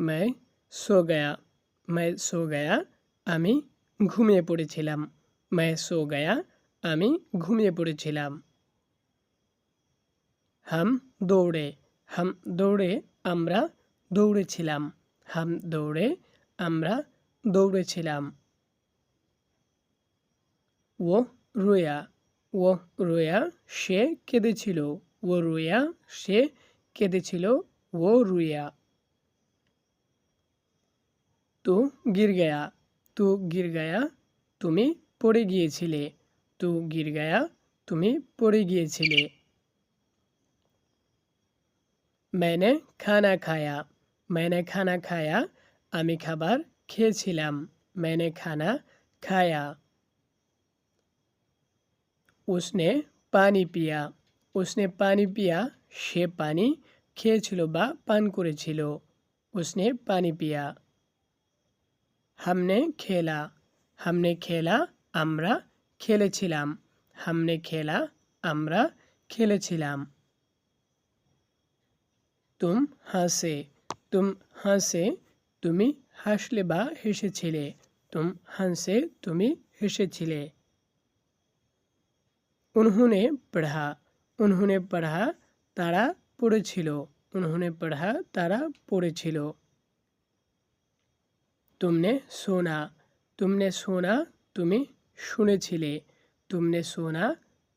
मैं सो गया मैं सो गया আমি ঘুমিয়ে পড়েছিলাম मैं सो गया আমি ঘুমিয়ে পড়েছিলাম হাম দৌড়ে হাম দৌড়ে আমরা দৌড়েছিলাম হাম দৌড়ে আমরা দৌড়েছিলাম ও রোয়া ও রোয়া সে কেঁদেছিল ও রোয়া সে কেঁদেছিল ও রুয়া তু গির গায়া, তু গির গায়া, তুমি পড়ে গিয়েছিলে, তু গির তুমি পড়ে গিয়েছিলে। মেনে খানা খায়া, মেনে খানা খায়া, আমি খাবার খেয়েছিলাম, মেনে খানা খায়া। উসনে পানি পিয়া উসনে পানি পিয়া, সে পানি খেয়েছিল বা পান করেছিল। উসনে পানি পিয়া हमने খেলা हमने খেলা আমরা খেলেছিলাম हमने খেলা আমরা খেলেছিলাম তুম হাসে তুম হাসে তুমি হাসলে বা হেসেছিলে তুম হাসে তুমি হেসেছিলে উনহুনে পড়া উনহুনে পড়া তারা পড়েছিল উনহুনে পড়া তারা পড়েছিল তুমনে সোনা তুমনে সোনা তুমি শুনেছিলে তুমনে সোনা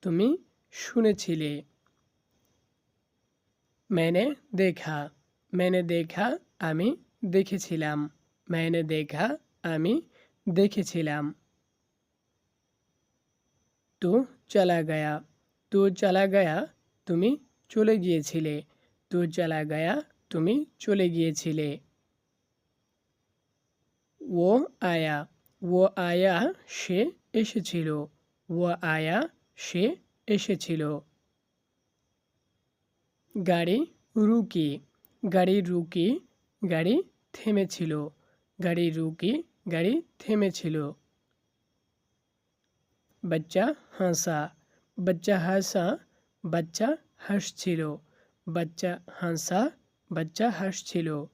তুমি শুনেছিলে मैंने দেখা मैंने দেখা আমি দেখেছিলাম मैंने দেখা আমি দেখেছিলাম তো চলা গায়া তো চলা গায়া তুমি চলে গিয়েছিলে তো চলা গায়া তুমি চলে গিয়েছিলে ও আয়া ও আয়া সে এসেছিল ও আয়া সে এসেছিল। গাড়ি রুকি গাড়ি রুকি, গাড়ি থেমেছিল, গাড়ি রুকি, গাড়ি থেমেছিল। বাচ্চা হাসা বাচ্চা হাসা, বাচ্চা হাসছিল, বাচ্চা হাসা, বাচ্চা হাসছিল।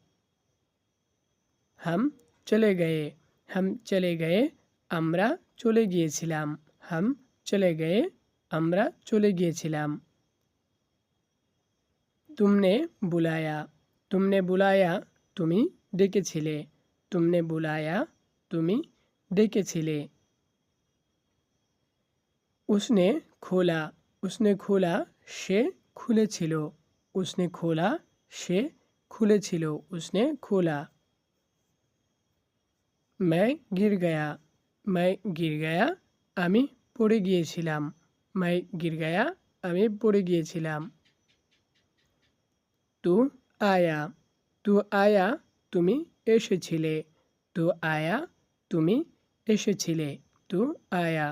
হাম চলে গয়ে হাম চলে গয়ে আমরা চলে গিয়েছিলাম। হাম চলে গয়ে আমরা চলে গিয়েছিলাম। তুমনে বুলায়া তুমনে বুলায়া তুমি ডেকেছিলে। তুমনে বুলায়া তুমি ডেকেছিলে। উসনে খোলা উসনে খোলা সে খুলেছিল উসনে খোলা সে খুলেছিল উসনে খোলা मैं गिर गया मैं गिर गया আমি পড়ে গিয়েছিলাম मैं गिर गया আমি পড়ে গিয়েছিলাম তু আয়া তু আয়া তুমি এসেছিলে তু আয়া তুমি এসেছিলে তু আয়া